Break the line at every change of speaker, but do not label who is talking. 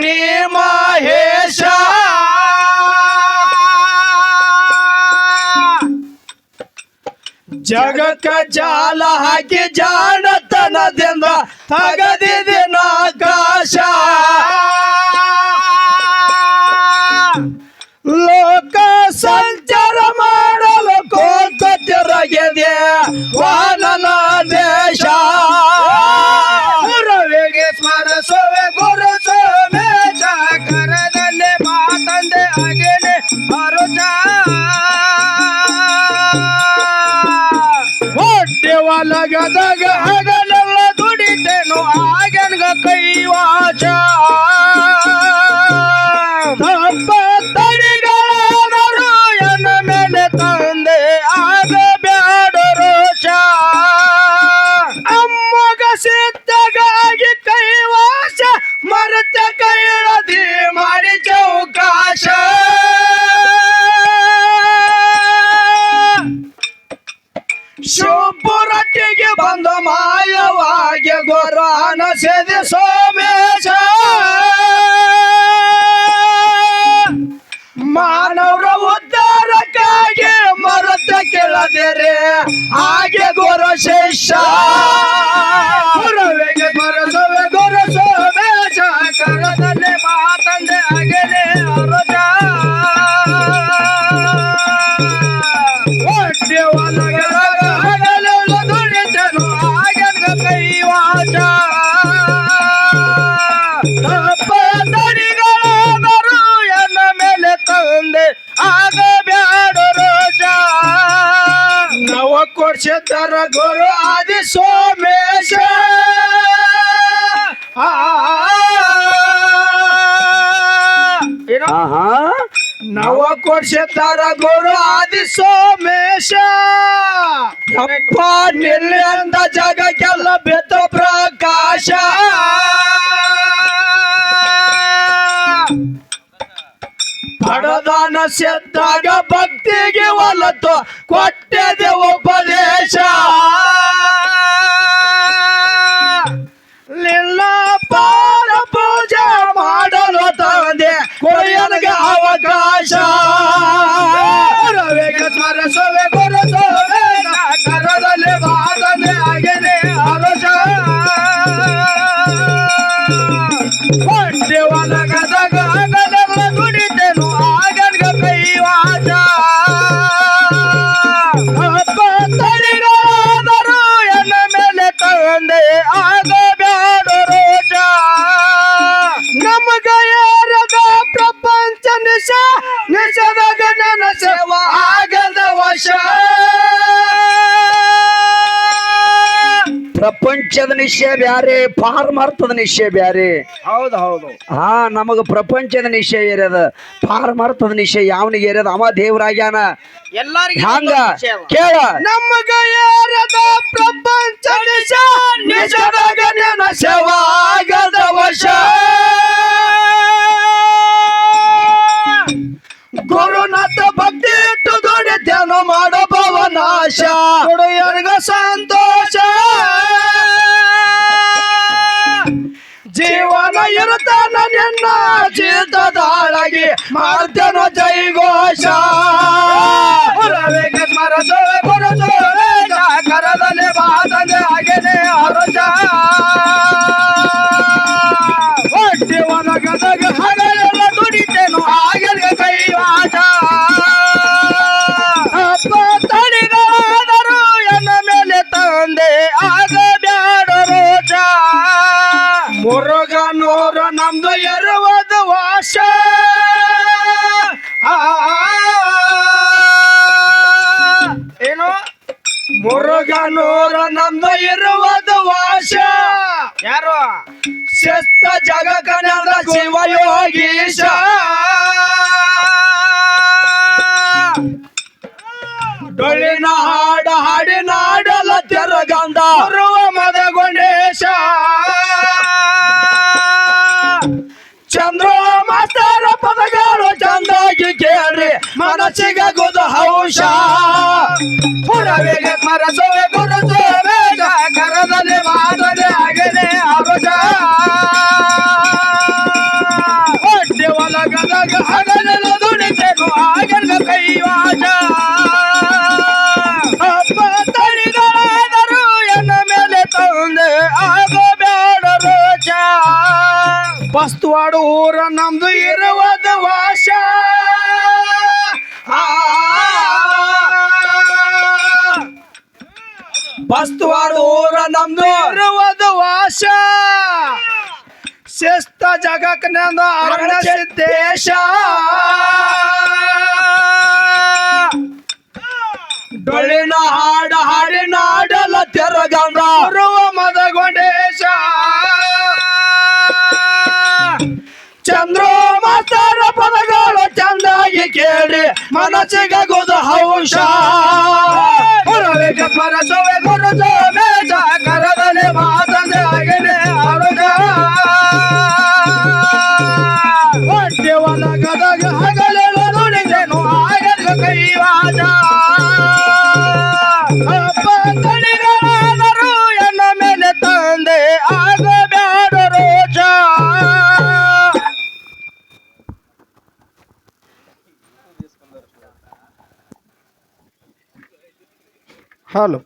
ನೀ ಮಹೇಶ ಜಗಕ್ಕ ಜಾಲ ಹಾಕಿ ಜಾಣತನದಿಂದ ತಗದಿದಿನ ಆಕಾಶ ಲೋಕ ಸಂಚಾರ ಮಾಡಲು ಕೋತ ವಾನನ ಅರುಜ ಅದನ್ನೆಲ್ಲ ದುಡಿತೇನು ಆಗನ್ಗ ಕೈವಾಚ ಕೆಳದಿರೆ ಹಾಗೆ ಗುರು ಶಿಷ್ಯ. ಕೊಡ್ಸಿದ್ದಾರ ಗುರು ಆದಿ ಸೋಮೇಶ. ಆ ಕೋಶ
ತರ
ನವ ಕೊಡ್ಸಿದ್ದಾರ ಗುರು ಆದಿ ಸೋಮೇಶ. ಅಪ್ಪ ನಿಲ್ಲಿ ಅಂದ ಜಗಕ್ಕೆಲ್ಲ ಬೆತ್ತ ಪ್ರಕಾಶ. ಪಡದಾನ ಸೆದ್ದಾಗ ಭಕ್ತಿಗೆ ಒಲತು. ಕೊಟ್ಟದೆ ನಮಗ ಯಾರದ ಪ್ರಪಂಚ ನಿಶ ನಿಶದಾಗ ನನ್ನ ಸೇವಾ ಆಗದ ವಶ.
ಪ್ರಪಂಚದ ನಿಶ್ಚಯ ಬ್ಯಾರೆ ಪಾರಮಾರ್ಥದ ನಿಶ್ಚಯ ಬ್ಯಾರೆ.
ಹೌದು ಹೌದು.
ಹಾ ನಮಗ ಪ್ರಪಂಚದ ನಿಶ್ಚಯ ಏರ್ಯದ ಪಾರಮಾರ್ಥದ ನಿಶ್ಚಯ ಯಾವನಿಗೆ ಇರದ ಅವ ದೇವರಾಗ್ಯಾನ.
ಎಲ್ಲರಿಗೂ
ಹಂಗ ಕೇಳ.
ನಮಗ ಯಾರದ ಸಂತೋಷ. ಜೀವನ ಇರುತ್ತಾನ ನಿನ್ನ ಜೀತದಾಳಗಿ ಮಾಡ್ತೇನೋ ಜೈ ವಾಶ ಎರುವುದು ಆ, ಏನು? ಮುರುಗನೂರ ನಮ್ದು ಇರುವುದು ವಾಶ ಯಾರು? ಶಸ್ತ ಜಗ ಕನ್ನಡ ಶಿವಯೋಗೀಶ. ಡೊಳ್ಳಿನ ಹಾಡ ಹಾಡಿ ನಾಡಲ ತೆರಗಂದ. ಮನಸ್ಸಿಗೋದು ಹೌಷ. ಹುಡಬೇಗ ಮರಸುವೆ ಗುರುಸು ಬೇಗ. ಕರದಲ್ಲಿ ಮಾದನೆ ಆಗನೆ ಹರುಷ. ಹೊಟ್ಟೆ ಒಲಗದಾಗ ಹಗಲೆಲ್ಲ ದುಡಿತೇನು ಆಗರ್ಗ ಕೈವಾಜ. ಹಬ್ಬ ತರಿದಾದರು ಎನ್ನ ಮೇಲೆ ತಂದೆ ಆಗೋ ಬೇಡ ರೋಚ. ಬಸ್ತುವಾಡು ಊರ ನಮ್ದು ಇರುವುದು ವಾಶ ಬಸ್ತವಾಡು ಊರ ನಮ್ದು. ಇರುವುದು ವಾಸ. ಶಿಸ್ತ ಜಗಕ್ನಂದ ಅರಣ್ಯ ಸಿದ್ದೇಶ.
ಡೊಳ್ಳಿನ ಹಾಡ ಹಾಡಿ ನಾಡಲ ತೆರಗಂದ ಕೇಳಿ ಮನಸ್ಸಿಗೆ ಗೋದ ಹೌಷ
ಪರಸುವೆ ಗುರು فالو